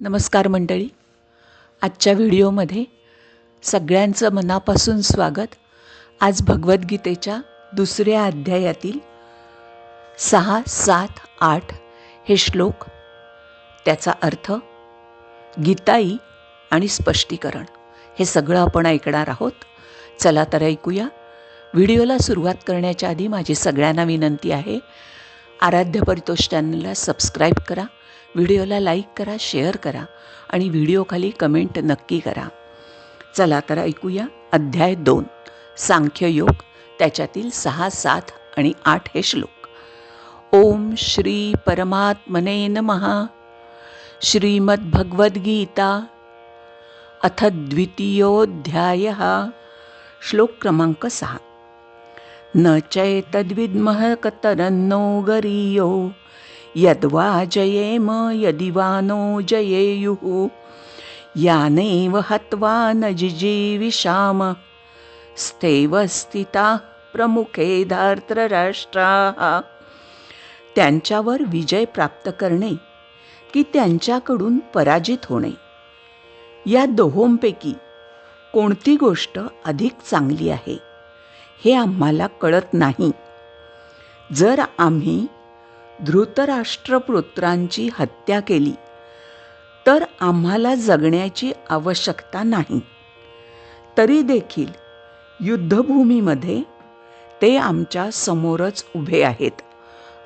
नमस्कार मंडळी. आजच्या व्हिडिओमध्ये सगळ्यांचं मनापासून स्वागत. आज भगवद्गीतेच्या दुसऱ्या अध्यायातील सहा सात आठ हे श्लोक. त्याचा अर्थ गीताई आणि स्पष्टीकरण. हे सगळं आपण ऐकणार आहोत. चला तर ऐकूया. व्हिडिओला सुरुवात करण्याच्या आधी माझी सगळ्यांना विनंती आहे आराध्य परितोष चॅनलला सबस्क्राईब करा व्हिडिओला लाईक करा शेअर करा आणि व्हिडिओखाली कमेंट नक्की करा. चला तर ऐकूया अध्याय दोन सांख्ययोग त्याच्यातील सहा सात आणि आठ हे श्लोक. ओम श्री परमात्मने नमः. श्रीमद्भगवद्गीता अथ द्वितीयोध्याय श्लोक क्रमांक सहा. न चैतद्विद्मः कतरन्नो गरीयो यद्वा जयेम यदि वा नो जयेयुः यानेव हत्वा न जिजीविषाम स्थैव स्थिता प्रमुखे धार्तराष्ट्राः। त्यांच्यावर विजय प्राप्त करणे की त्यांच्याकडून पराजित होणे या दोहोंपैकी कोणती गोष्ट अधिक चांगली आहे? हे आम्हाला कळत नाही. जर आम्ही धृतराष्ट्रपुत्रांची हत्या केली तर आम्हाला जगण्याची आवश्यकता नाही. तरी देखील युद्धभूमीमध्ये ते आमच्या समोरच उभे आहेत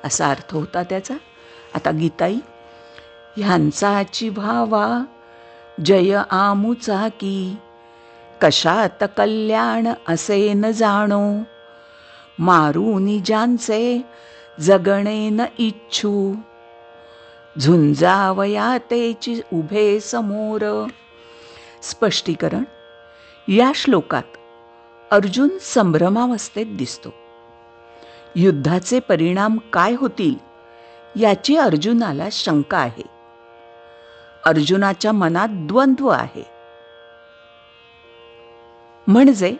असा अर्थ होता त्याचा. आता गीताई ह्यांचाची भावा जय आमुचा की कशात कल्याण असे न जाणो? मारुनी ज्यांचे जगणे न इच्छू? झुंजावया तेची उभे समोर. स्पष्टीकरण या श्लोकात अर्जुन संभ्रमावस्थेत दिसतो. युद्धाचे परिणाम काय होतील याची अर्जुनाला शंका आहे. अर्जुनाच्या मनात द्वंद्व आहे. म्हणजे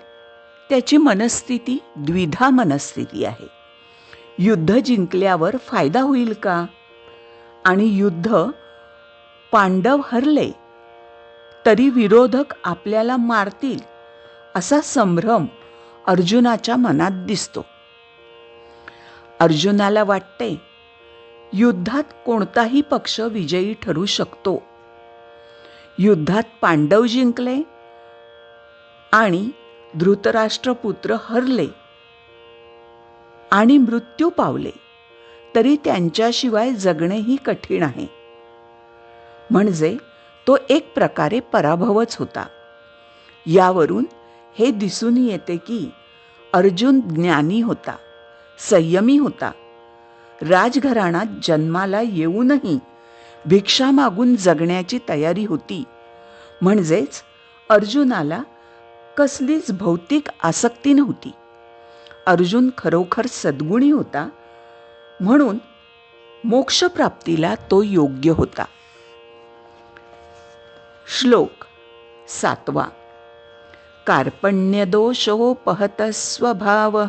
त्याची मनस्थिती द्विधा मनस्थिती आहे. युद्ध जिंकल्यावर फायदा होईल का? आणि युद्ध पांडव हरले तरी विरोधक आपल्याला मारतील असा संभ्रम अर्जुनाच्या मनात दिसतो. अर्जुनाला वाटते युद्धात कोणताही पक्ष विजयी ठरू शकतो. युद्धात पांडव जिंकले आणि धृतराष्ट्रपुत्र हरले आणि मृत्यू पावले तरी त्यांच्याशिवाय जगणेही कठीण आहे. म्हणजे तो एक प्रकारे पराभवच होता. यावरून हे दिसून येते की अर्जुन ज्ञानी होता संयमी होता. राजघराणात जन्माला येऊनही भिक्षा मागून जगण्याची तयारी होती. म्हणजेच अर्जुनाला कसलीच भौतिक आसक्ती नव्हती. अर्जुन खरोखर सद्गुणी होता म्हणून मोक्षप्राप्तीला तो योग्य होता. श्लोक सातवा. कार्पण्यदोषोपहत स्वभाव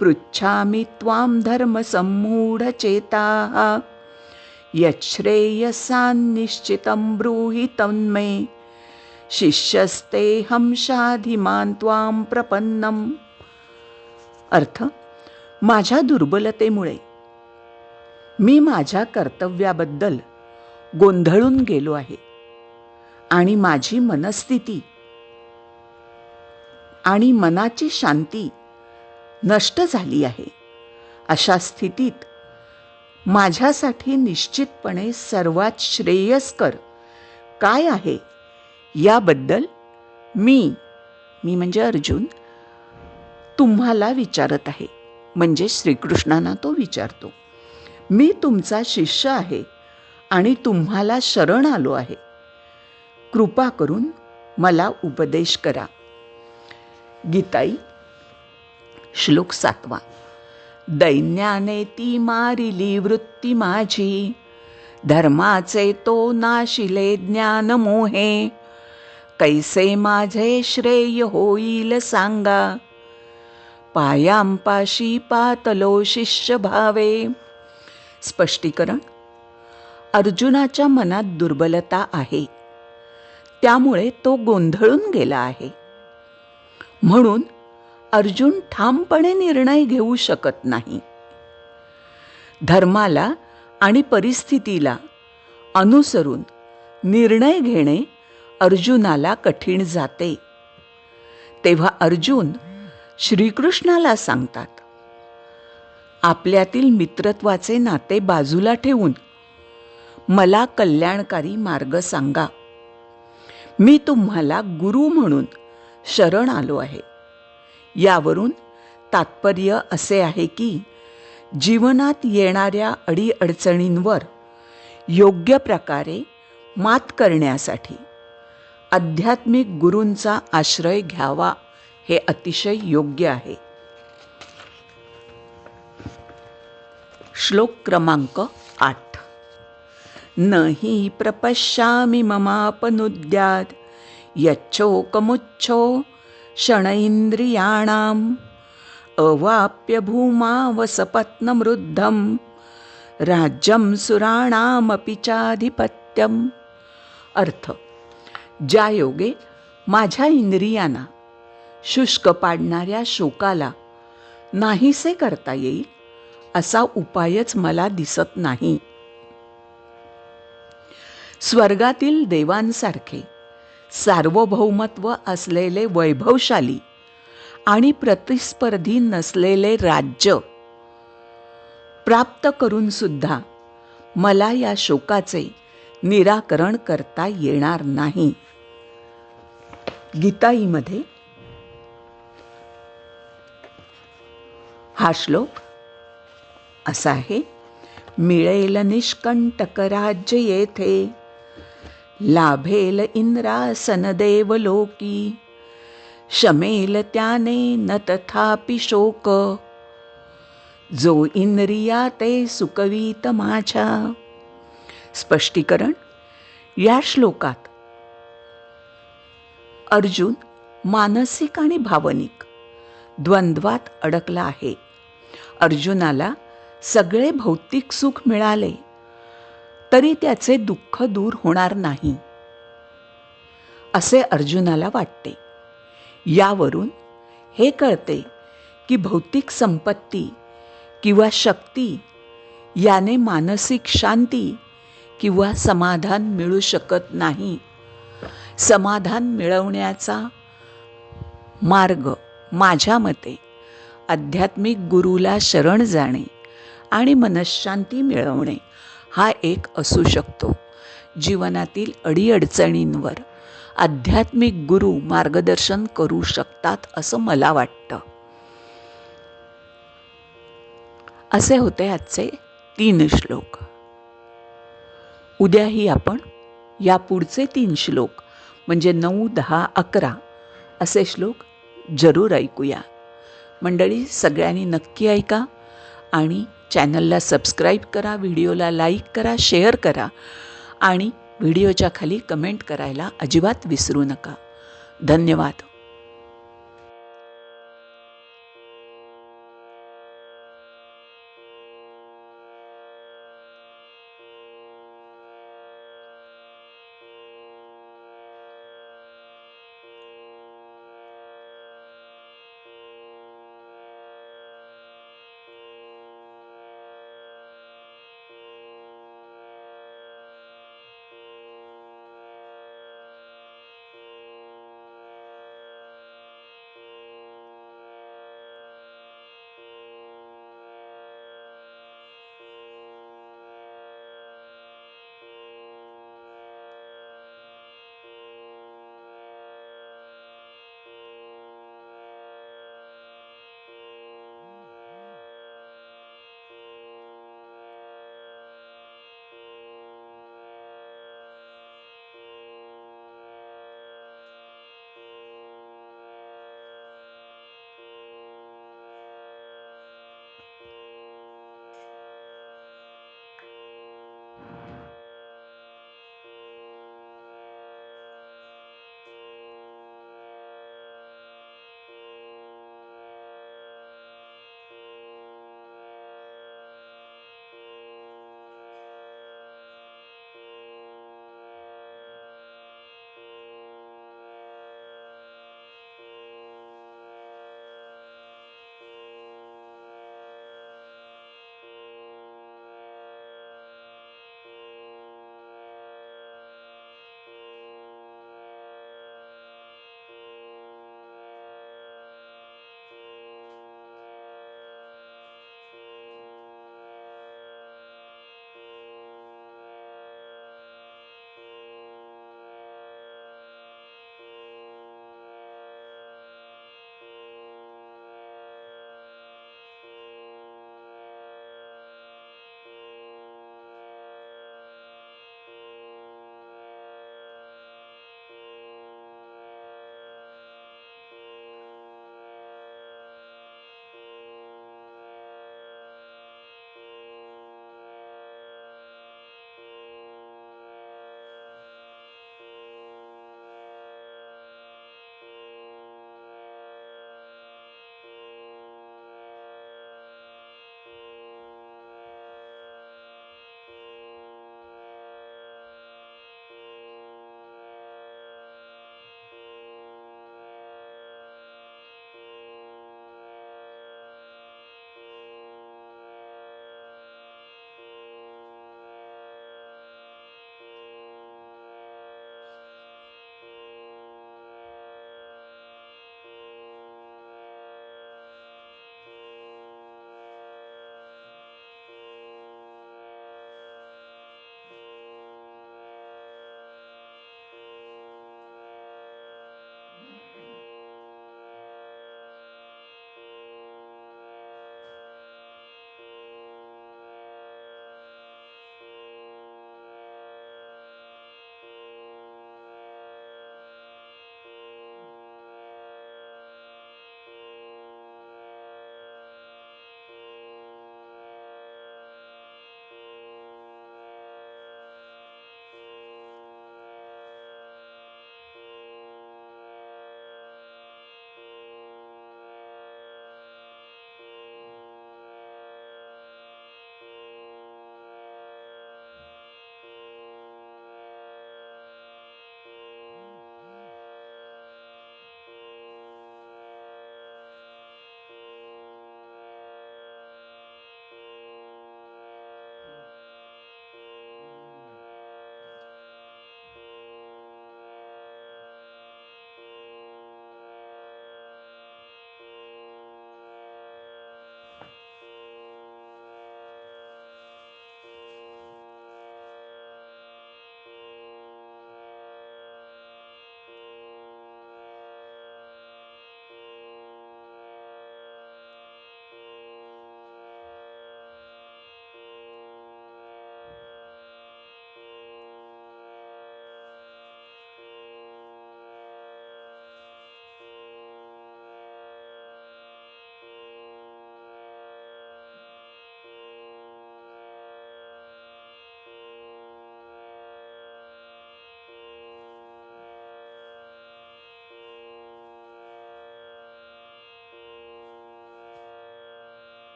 पृच्छामि त्वां धर्मसम्मूढचेताः। यच्छ्रेयसान्निश्चितं ब्रूहि तन्मे। शिष्यस्तेऽहं शाधिमान् त्वां प्रपन्नम। अर्थ माझ्या दुर्बलतेमुळे मी माझ्या कर्तव्याबद्दल गोंधळून गेलो आहे आणि माझी मनस्थिती आणि मनाची शांती नष्ट झाली आहे अशा स्थितीत माझ्यासाठी निश्चितपणे सर्वात श्रेयस्कर काय आहे? याबद्दल मी मी म्हणजे अर्जुन तुम्हाला विचारत आहे. म्हणजे श्रीकृष्णांना तो विचारतो. मी तुमचा शिष्य आहे आणि तुम्हाला शरण आलो आहे. कृपा करून मला उपदेश करा. गीताई श्लोक सातवा. दैन्याने ती मारिली वृत्ती माझी. धर्माचे तो नाशिले ज्ञान मोहे कैसे माझे श्रेय होईल सांगा. पायांपाशी पातलो शिष्य भावे. स्पष्टीकरण. अर्जुनाच्या मनात दुर्बलता आहे. त्यामुळे तो गोंधळून गेला आहे. म्हणून अर्जुन ठामपणे निर्णय घेऊ शकत नाही. धर्माला आणि परिस्थितीला अनुसरून निर्णय घेणे अर्जुनाला कठीण जाते. तेव्हा अर्जुन श्रीकृष्णाला सांगतात आपल्यातील मित्रत्वाचे नाते बाजूला ठेवून मला कल्याणकारी मार्ग सांगा. मी तुम्हाला गुरु म्हणून शरण आलो आहे. यावरून तात्पर्य असे आहे की जीवनात येणाऱ्या अडीअडचणींवर योग्य प्रकारे मात करण्यासाठी आध्यात्मिक गुरूंचा आश्रय घ्यावा हे अतिशय योग्य आहे. श्लोक क्रमांक आठ. न हि प्रपश्यामि ममापनुद्यात् यच्छोकमुच्छो शणैन्द्रियाणाम् अवाप्य भूमावसपत्नमृद्धं राज्यं सुराणामपि चाधिपत्यम। अर्थ ज्या योगे माझ्या इंद्रियांना शुष्क पाडणाऱ्या शोकाला नाहीसे करता येईल असा उपायच मला दिसत नाही. स्वर्गातील देवांसारखे सार्वभौमत्व असलेले वैभवशाली आणि प्रतिस्पर्धी नसलेले राज्य प्राप्त करून सुद्धा मला या शोकाचे निराकरण करता येणार नाही. गीताईमध्ये हा श्लोक असा आहे मिळेल निष्कंटक राज्य येथे लाभेल इंद्रासन देवलोकी शमेल त्याने न तथापि शोक जो इंद्रिया ते सुकवीत माझ्या. स्पष्टीकरण या श्लोकात अर्जुन मानसिक आणि भावनिक द्वंद्वात अडकला आहे. अर्जुनाला सगळे भौतिक सुख मिळाले तरी त्याचे दुःख दूर होणार नाही असे अर्जुनाला वाटते. यावरून हे कळते की भौतिक संपत्ती किंवा शक्ती याने मानसिक शांती किंवा समाधान मिळू शकत नाही. समाधान मिळवण्याचा मार्ग माझ्या मते आध्यात्मिक गुरुला शरण जाणे आणि मनशांती मिळवणे हा एक असू शकतो. जीवनातील अडीअडचणींवर आध्यात्मिक गुरु मार्गदर्शन करू शकतात असं मला वाटतं. असे होते आजचे तीन श्लोक. उद्याही आपण या पुढचे तीन श्लोक म्हणजे नऊ दहा अकरा असे श्लोक जरूर ऐकूया. मंडळी सगळ्यांनी नक्की ऐका आणि चॅनलला सबस्क्राईब करा व्हिडिओला लाईक करा शेअर करा आणि व्हिडिओच्या खाली कमेंट करायला अजिबात विसरू नका. धन्यवाद.